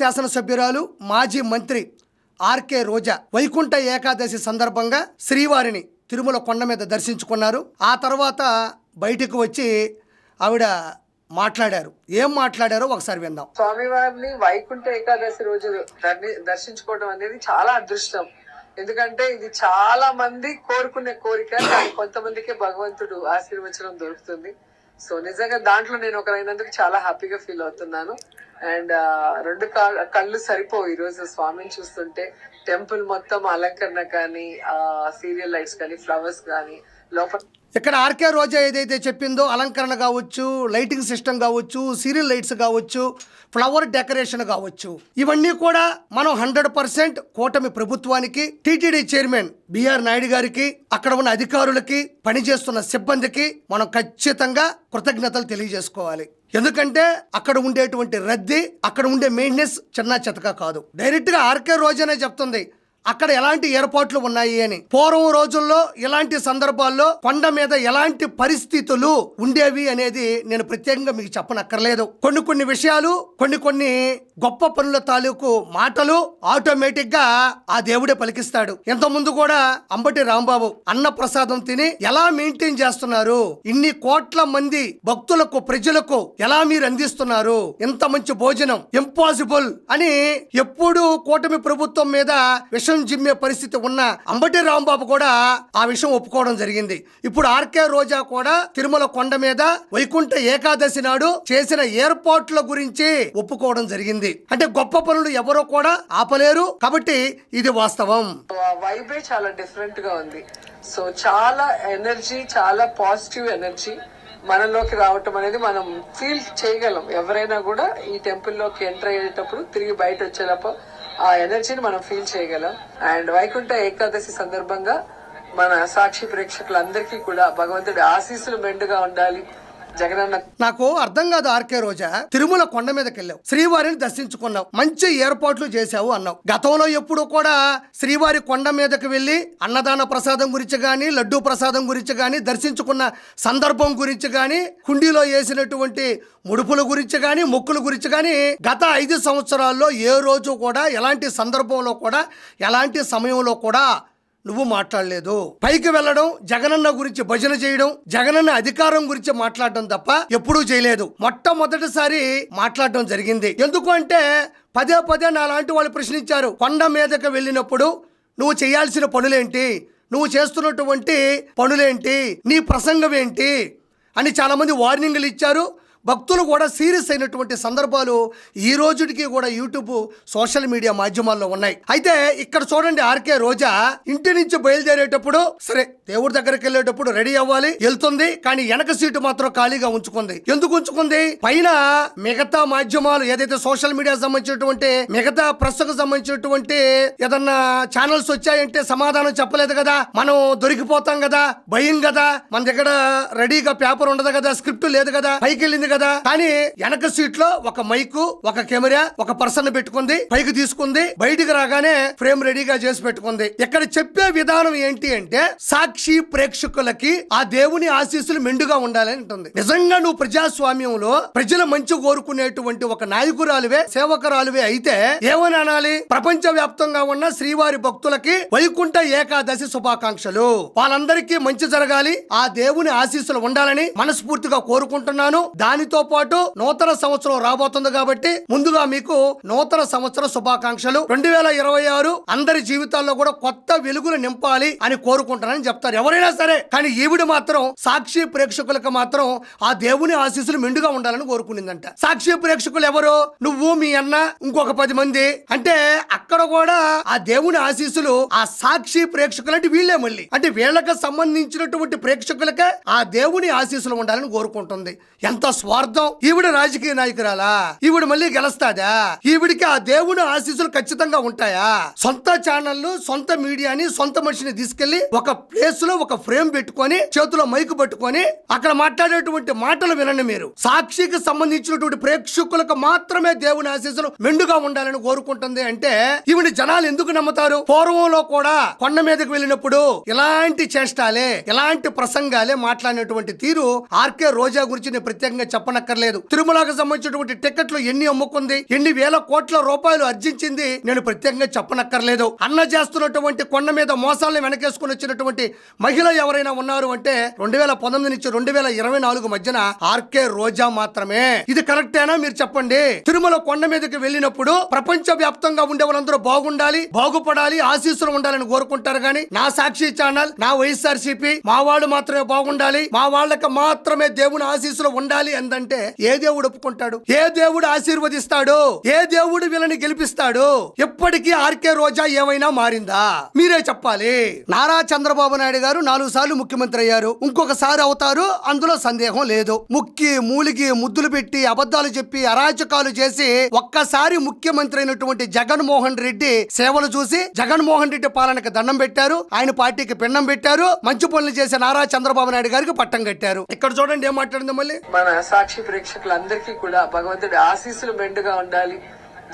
శాసనసభ్యురాలు మాజీ మంత్రి ఆర్కే రోజా వైకుంఠ ఏకాదశి సందర్భంగా శ్రీవారిని తిరుమల కొండ మీద దర్శించుకున్నారు. ఆ తర్వాత బయటకు వచ్చి ఆవిడ మాట్లాడారు. ఏం మాట్లాడారో ఒకసారి విందాం. స్వామివారిని వైకుంఠ ఏకాదశి రోజు దర్శించుకోవడం అనేది చాలా అదృష్టం. ఎందుకంటే ఇది చాలా మంది కోరుకునే కోరిక కానీ కొంతమందికే భగవంతుడు ఆశీర్వచనం దొరుకుతుంది. సో నిజంగా దాంట్లో నేను ఒకరైనందుకు చాలా హ్యాపీగా ఫీల్ అవుతున్నాను. అండ్ రెండు కా- కళ్ళు సరిపోవు ఈ రోజు స్వామిని చూస్తుంటే. టెంపుల్ మొత్తం అలంకరణ కానీ ఆ సీరియల్ లైట్స్ కానీ ఫ్లవర్స్ కానీ లోపల ఇక్కడ ఆర్కే రోజా ఏదైతే చెప్పిందో అలంకరణ కావచ్చు లైటింగ్ సిస్టమ్ కావచ్చు సీరియల్ లైట్స్ కావచ్చు ఫ్లవర్ డెకరేషన్ కావచ్చు. ఇవన్నీ కూడా మనం హండ్రెడ్ పర్సెంట్ కూటమి ప్రభుత్వానికి టీటీడీ చైర్మన్ బిఆర్ నాయుడు గారికి అక్కడ ఉన్న అధికారులకి పనిచేస్తున్న సిబ్బందికి మనం ఖచ్చితంగా కృతజ్ఞతలు తెలియజేసుకోవాలి. ఎందుకంటే అక్కడ ఉండేటువంటి రద్దీ అక్కడ ఉండే మెయింటెనెన్స్ చిన్న చెతక కాదు. డైరెక్ట్గా ఆర్కే రోజానే చెప్తుంది. అక్కడ ఎలాంటి ఏర్పాట్లు ఉన్నాయి అని. పూర్వం రోజుల్లో ఇలాంటి సందర్భాల్లో కొండ మీద ఎలాంటి పరిస్థితులు ఉండేవి అనేది నేను ప్రత్యేకంగా మీకు చెప్పనక్కర్లేదు. కొన్ని కొన్ని విషయాలు కొన్ని కొన్ని గొప్ప పనుల తాలూకు మాటలు ఆటోమేటిక్గా ఆ దేవుడే పలికిస్తాడు. ఇంత ముందు కూడా అంబటి రాంబాబు అన్న ప్రసాదం తిని ఎలా మెయింటైన్ చేస్తున్నారు? ఇన్ని కోట్ల మంది భక్తులకు ప్రజలకు ఎలా మీరు అందిస్తున్నారు? ఇంత మంచి భోజనం ఇంపాసిబుల్ అని ఎప్పుడు కూటమి ప్రభుత్వం మీద విషయం విషయం జిమ్మే పరిస్థితి ఉన్న అంబటి రాంబాబు కూడా ఆ విషయం ఒప్పుకోవడం జరిగింది. ఇప్పుడు ఆర్కే రోజా కూడా తిరుమల కొండ మీద వైకుంఠ ఏకాదశి నాడు చేసిన ఏర్పాట్ల గురించి ఒప్పుకోవడం జరిగింది. అంటే గొప్ప పనులు ఎవరో కూడా ఆపలేరు కాబట్టి ఇది వాస్తవం. వైబే చాలా డిఫరెంట్గా ఉంది. సో చాలా ఎనర్జీ చాలా పాజిటివ్ ఎనర్జీ మనలోకి రావటం అనేది మనం ఫీల్ చేయగలం. ఎవరైనా కూడా ఈ టెంపుల్లోకి ఎంటర్ అయ్యేటప్పుడు తిరిగి బయట వచ్చేటప్పుడు ఆ ఎనర్జీని మనం ఫీల్ చేయగలం. అండ్ వైకుంఠ ఏకాదశి సందర్భంగా మన సాక్షి ప్రేక్షకులందరికీ కూడా భగవంతుడి ఆశీస్సులు మెండుగా ఉండాలి. నాకు అర్థం కాదు ఆర్కే రోజా. తిరుమల కొండ మీదకి వెళ్ళావు శ్రీవారిని దర్శించుకున్నావు. మంచి ఏర్పాట్లు చేశావు అన్నావు. గతంలో ఎప్పుడు కూడా శ్రీవారి కొండ మీదకి వెళ్ళి అన్నదాన ప్రసాదం గురించి కానీ లడ్డూ ప్రసాదం గురించి కానీ దర్శించుకున్న సందర్భం గురించి కానీ కుండీలో వేసినటువంటి ముడుపుల గురించి కానీ మొక్కుల గురించి కానీ గత ఐదు సంవత్సరాల్లో ఏ రోజు కూడా ఎలాంటి సందర్భంలో కూడా ఎలాంటి సమయంలో కూడా నువ్వు మాట్లాడలేదు. పైకి వెళ్ళడం జగనన్న గురించి భజన చేయడం జగనన్న అధికారం గురించి మాట్లాడడం తప్ప ఎప్పుడూ చేయలేదు. మొట్టమొదటిసారి మాట్లాడడం జరిగింది. ఎందుకు అంటే పదే పదే నాలాంటి వాళ్ళు ప్రశ్నించారు. కొండ మీదకి వెళ్ళినప్పుడు నువ్వు చేయాల్సిన పనులేంటి? నువ్వు చేస్తున్నటువంటి పనులేంటి? నీ ప్రసంగం ఏంటి? అని చాలామంది వార్నింగ్లు ఇచ్చారు. భక్తులు కూడా సీరియస్ అయినటువంటి సందర్భాలు ఈ రోజుకి కూడా యూట్యూబ్ సోషల్ మీడియా మాధ్యమాల్లో ఉన్నాయి. అయితే ఇక్కడ చూడండి ఆర్కే రోజా ఇంటి నుంచి బయలుదేరేటప్పుడు సరే దేవుడి దగ్గరికి వెళ్ళేటప్పుడు రెడీ అవ్వాలి వెళ్తుంది కానీ వెనక సీటు మాత్రం ఖాళీగా ఉంచుకుంది. ఎందుకు ఉంచుకుంది? పైన మిగతా మాధ్యమాలు ఏదైతే సోషల్ మీడియా సంబంధించినటువంటి మిగతా ప్రెస్ సంబంధించినటువంటి ఏదన్నా ఛానల్స్ వచ్చాయంటే సమాధానం చెప్పలేదు కదా మనం దొరికిపోతాం కదా భయం కదా మన దగ్గర రెడీగా పేపర్ ఉండదు కదా స్క్రిప్ట్ లేదు కదా పైకి వెళ్ళింది కదా కానీ వెనక సీట్లో ఒక మైకు ఒక కెమెరా ఒక పర్సన్ పెట్టుకుంది పైకి తీసుకుంది బయటికి రాగానే ఫ్రేమ్ రెడీగా చేసి పెట్టుకుంది. ఇక్కడ చెప్పే విధానం ఏంటి అంటే సాక్షి ప్రేక్షకులకి ఆ దేవుని ఆశీస్సులు మెండుగా ఉండాలని ఉంటుంది. నిజంగా నువ్వు ప్రజాస్వామ్యంలో ప్రజల మంచి కోరుకునేటువంటి ఒక నాయకురాలువే సేవకురాలువే అయితే ఏమని అనాలి? ప్రపంచ వ్యాప్తంగా ఉన్న శ్రీవారి భక్తులకి వైకుంఠ ఏకాదశి శుభాకాంక్షలు. వాళ్ళందరికీ మంచి జరగాలి ఆ దేవుని ఆశీస్సులు ఉండాలని మనస్ఫూర్తిగా కోరుకుంటున్నాను. దాని దానితో పాటు నూతన సంవత్సరం రాబోతుంది కాబట్టి ముందుగా మీకు నూతన సంవత్సర శుభాకాంక్షలు. రెండు వేల ఇరవై ఆరు అందరి జీవితాల్లో కూడా కొత్త వెలుగులు నింపాలి అని కోరుకుంటానని చెప్తారు. ఎవరైనా సరే కానీ ఈవిడ మాత్రం సాక్షి ప్రేక్షకులకు మాత్రం ఆ దేవుని ఆశీస్సులు మెండుగా ఉండాలని కోరుకునిందంట. సాక్షి ప్రేక్షకులు ఎవరు? నువ్వు మీ అన్న ఇంకొక పది మంది. అంటే అక్కడ కూడా ఆ దేవుని ఆశీస్సులు ఆ సాక్షి ప్రేక్షకులు అంటే వీళ్ళే మళ్ళీ. అంటే వీళ్ళకి సంబంధించినటువంటి ప్రేక్షకులకే ఆ దేవుని ఆశీస్సులు ఉండాలని కోరుకుంటుంది. ఎంత స్వార్థం ఈవిడ రాజకీయ నాయకురాలా? ఈవిడ మళ్ళీ గెలుస్తాదా? ఈవిడికి ఆ దేవుని ఆశీస్సులు ఖచ్చితంగా ఉంటాయా? సొంత ఛానళ్ళు సొంత మీడియాని సొంత మనిషిని తీసుకెళ్ళి ఒక ప్లేస్లో ఒక ఫ్రేమ్ పెట్టుకొని చేతిలో మైకు పట్టుకొని అక్కడ మాట్లాడేటువంటి మాటలు వినండి మీరు. సాక్షికి సంబంధించినటువంటి ప్రేక్షకులకు మాత్రమే దేవుని ఆశీస్సులు మెండుగా ఉండాలని కోరుకుంటుంది అంటే ఈవిడ జనాలు ఎందుకు నమ్ముతారు? పూర్వంలో కూడా కొండ మీదకి వెళ్ళినప్పుడు ఇలాంటి చేష్టాలే ఇలాంటి ప్రసంగాలే మాట్లాడినటువంటి తీరు ఆర్కే రోజా గురించి నేను ప్రత్యేకంగా చెప్పనక్కర్లేదు. తిరుమలకు సంబంధించినటువంటి టికెట్లు ఎన్ని అమ్ముకుంది? ఎన్ని వేల కోట్ల రూపాయలు అర్జించింది? నేను ప్రత్యేకంగా చెప్పనక్కర్లేదు. అన్న చేస్తున్నటువంటి కొండ మీద మోసాలను వెనకేసుకుని వచ్చినటువంటి మహిళ ఎవరైనా ఉన్నారు అంటే రెండు వేల పంతొమ్మిది నుంచి రెండు వేల ఇరవై నాలుగు మధ్యన ఆర్కే రోజా మాత్రమే. ఇది కరెక్టేనా? మీరు చెప్పండి. తిరుమల కొండ మీదకి వెళ్ళినప్పుడు ప్రపంచ వ్యాప్తంగా ఉండే వాళ్ళందరూ బాగుండాలి బాగుపడాలి ఆశీస్సులు ఉండాలని కోరుకుంటారు కానీ నా సాక్షి ఛానల్ నా వైఎస్ఆర్సిపి మా వాళ్ళు మాత్రమే బాగుండాలి మా వాళ్ళకి మాత్రమే దేవుని ఆశీస్సులు ఉండాలి అని అందంటే ఏ దేవుడు ఒప్పుకుంటాడు? ఏ దేవుడు ఆశీర్వదిస్తాడు? ఏ దేవుడు వీళ్ళని గెలిపిస్తాడు? ఎప్పటికీ ఆర్కే రోజా ఏమైనా మారిందా? మీరే చెప్పాలి. నారా చంద్రబాబు నాయుడు గారు నాలుగు సార్లు ముఖ్యమంత్రి అయ్యారు. ఇంకొకసారి అవుతారు అందులో సందేహం లేదు. ముక్కి మూలిగి ముద్దులు పెట్టి అబద్ధాలు చెప్పి అరాచకాలు చేసి ఒక్కసారి ముఖ్యమంత్రి అయినటువంటి జగన్మోహన్ రెడ్డి సేవలు చూసి జగన్మోహన్ రెడ్డి పాలనకి దండం పెట్టారు. ఆయన పార్టీకి పిండం పెట్టారు. మంచి పనులు చేసే నారా చంద్రబాబు నాయుడు గారికి పట్టం కట్టారు. ఇక్కడ చూడండి ఏం మాట్లాడింది మళ్ళీ. మన సాక్షి ప్రేక్షకులందరికీ కూడా భగవంతుడి ఆశీస్సులు మెండుగా ఉండాలి.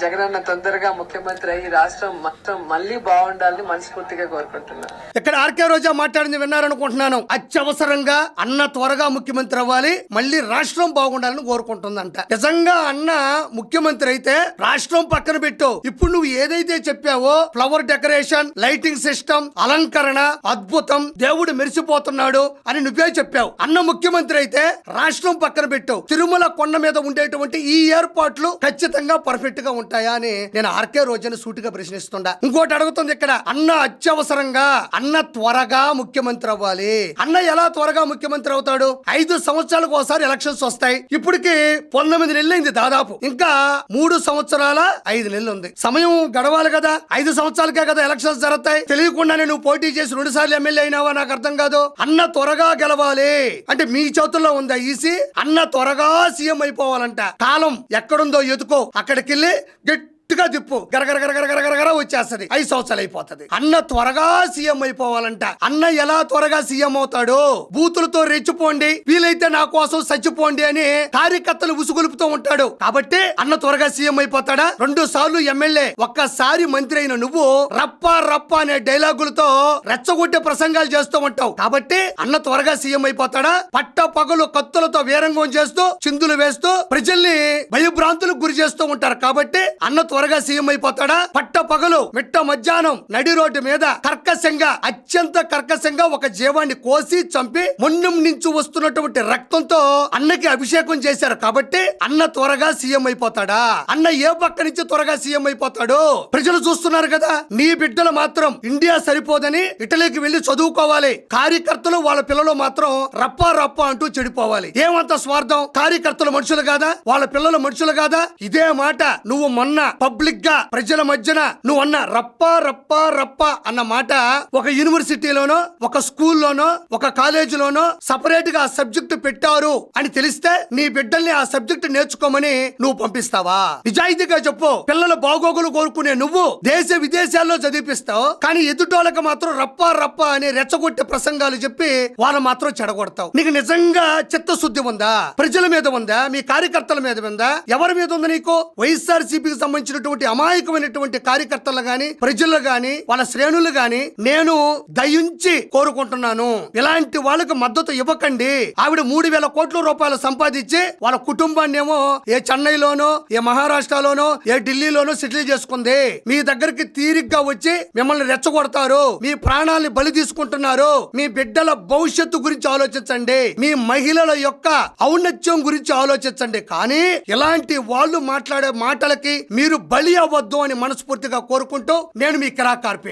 జగనన్న తొందరగా ముఖ్యమంత్రి అయ్యి రాష్ట్రం మొత్తం మళ్ళీ బాగుండాలని మనస్ఫూర్తిగా కోరుకుంటున్నాను ఇక్కడ ఆర్కే రోజా మాట్లాడింది విన్నారనుకుంటున్నాను. అత్యవసరంగా అన్న త్వరగా ముఖ్యమంత్రి అవ్వాలి మళ్ళీ రాష్ట్రం బాగుండాలని కోరుకుంటుందంట. నిజంగా అన్న ముఖ్యమంత్రి అయితే రాష్ట్రం పక్కన పెట్టు. ఇప్పుడు నువ్వు ఏదైతే చెప్పావో ఫ్లవర్ డెకరేషన్ లైటింగ్ సిస్టమ్ అలంకరణ అద్భుతం దేవుడు మెరిసిపోతున్నాడు అని నువ్వే చెప్పావు. అన్న ముఖ్యమంత్రి అయితే రాష్ట్రం పక్కన పెట్టు. తిరుమల కొండ మీద ఉండేటువంటి ఈ ఏర్పాట్లు ఖచ్చితంగా పర్ఫెక్ట్గా ఉంటాయా అని నేను ఆర్కే రోజుని సూటిగా ప్రశ్నిస్తుండా. ఇంకోటి అడుగుతుంది ఇక్కడ. అన్న అత్యవసరంగా అన్న త్వరగా ముఖ్యమంత్రి అవ్వాలి. అన్న ఎలా త్వరగా ముఖ్యమంత్రి అవుతాడు? ఐదు సంవత్సరాలకు ఒకసారి ఎలక్షన్స్ వస్తాయి. ఇప్పటికి పంతొమ్మిది నెలలైంది దాదాపు. ఇంకా మూడు సంవత్సరాల ఐదు నెలలు ఉంది సమయం గడవాలి కదా. ఐదు సంవత్సరాలకే కదా ఎలక్షన్స్ జరుగుతాయి. తెలియకుండానే నువ్వు పోటీ చేసి రెండు సార్లు ఎమ్మెల్యే అయినావా? నాకు అర్థం కాదు. అన్న త్వరగా గెలవాలి. అంటే మీ చేతుల్లో ఉందా ఈసీ? అన్న త్వరగా సీఎం అయిపోవాలంట. కాలం ఎక్కడుందో ఎదుకో. get గట్టిగా తిప్పు గరగరగరగరగరగర వచ్చేస్తుంది వచ్చేస్తది. ఐదు సంవత్సరాలు అయిపోతది. అన్న త్వరగా సీఎం అయిపోవాలంట. అన్న ఎలా త్వరగా సీఎం అవుతాడు బూతులతో రెచ్చిపోండి. వీలైతే నా కోసం చచ్చిపోండి అని కార్యకర్తలు ఉసుగొలుపుతూ ఉంటాడు. కాబట్టి అన్న త్వరగా సీఎం అయిపోతాడా? రెండు సార్లు ఎమ్మెల్యే ఒక్కసారి మంత్రి అయిన నువ్వు రప్ప రప్ప అనే డైలాగులతో రెచ్చగొట్టే ప్రసంగాలు చేస్తూ ఉంటావు. కాబట్టి అన్న త్వరగా సీఎం అయిపోతాడా? పట్ట పగలు కత్తులతో వీరంగం చేస్తూ చిందులు వేస్తూ ప్రజల్ని భయభ్రాంతులకు గురి చేస్తూ ఉంటారు. కాబట్టి అన్న త్వర త్వరగా సీఎం అయిపోతాడా? పట్ట పగలు మిట్ట మధ్యాహ్నం నడి రోడ్డు మీద కర్కశంగా అత్యంత కర్కశంగా ఒక జీవాన్ని కోసి చంపి మున్నం నుంచి వస్తున్నటువంటి రక్తంతో అన్నకి అభిషేకం చేశారు కాబట్టి అన్న త్వరగా సీఎం అయిపోతాడా? అన్న ఏ పక్క నుంచి త్వరగా సీఎం అయిపోతాడు? ప్రజలు చూస్తున్నారు కదా నీ బిడ్డలు మాత్రం ఇండియా సరిపోదని ఇటలీకి వెళ్ళి చదువుకోవాలి. కార్యకర్తలు వాళ్ళ పిల్లలు మాత్రం రప్ప రప్ప అంటూ చెడిపోవాలి. ఏమంత స్వార్థం? కార్యకర్తలు మనుషులు కాదా? వాళ్ళ పిల్లలు మనుషులు కాదా? ఇదే మాట నువ్వు మొన్న పబ్లిక్గా ప్రజల మధ్యన నువ్వు అన్న రప్ప రప్ప రప్ప అన్న మాట ఒక యూనివర్సిటీలోనో ఒక స్కూల్లోనో ఒక కాలేజీలోనో సపరేట్గా సబ్జెక్ట్ పెట్టారు అని తెలిస్తే నీ బిడ్డల్ని ఆ సబ్జెక్ట్ నేర్చుకోమని నువ్వు పంపిస్తావా? నిజాయితీగా చెప్పు. పిల్లల బాగోగులు కోరుకునే నువ్వు దేశ విదేశాల్లో చదివిపిస్తావు. కానీ ఎదుటోళ్ళకి మాత్రం రప్ప రప్ప అని రెచ్చగొట్టే ప్రసంగాలు చెప్పి వాళ్ళు మాత్రం చెడగొడతావు. నీకు నిజంగా చిత్తశుద్ధి ఉందా? ప్రజల మీద ఉందా? మీ కార్యకర్తల మీద ఉందా? ఎవరి మీద ఉంది నీకు? వైఎస్ఆర్ సిపికి వచ్చినటువంటి అమాయకమైనటువంటి కార్యకర్తలు గాని ప్రజలు గాని వాళ్ళ శ్రేణులు గాని నేను దయించి కోరుకుంటున్నాను. ఇలాంటి వాళ్ళకి మద్దతు ఇవ్వకండి. ఆవిడ మూడు వేల కోట్ల రూపాయలు సంపాదించి వాళ్ళ కుటుంబాన్ని ఏమో ఏ చెన్నైలోనో ఏ మహారాష్ట్రలోనో ఏ ఢిల్లీలోనో సెటిల్ చేసుకుంది. మీ దగ్గరికి తీరిగ్గా వచ్చి మిమ్మల్ని రెచ్చగొడతారు. మీ ప్రాణాలని బలి తీసుకుంటున్నారు. మీ బిడ్డల భవిష్యత్తు గురించి ఆలోచించండి. మీ మహిళల యొక్క ఔన్నత్యం గురించి ఆలోచించండి. కానీ ఇలాంటి వాళ్ళు మాట్లాడే మాటలకి మీరు బలి అవ్వద్దు అని మనస్ఫూర్తిగా కోరుకుంటూ నేను మీ కిరా కార్పేని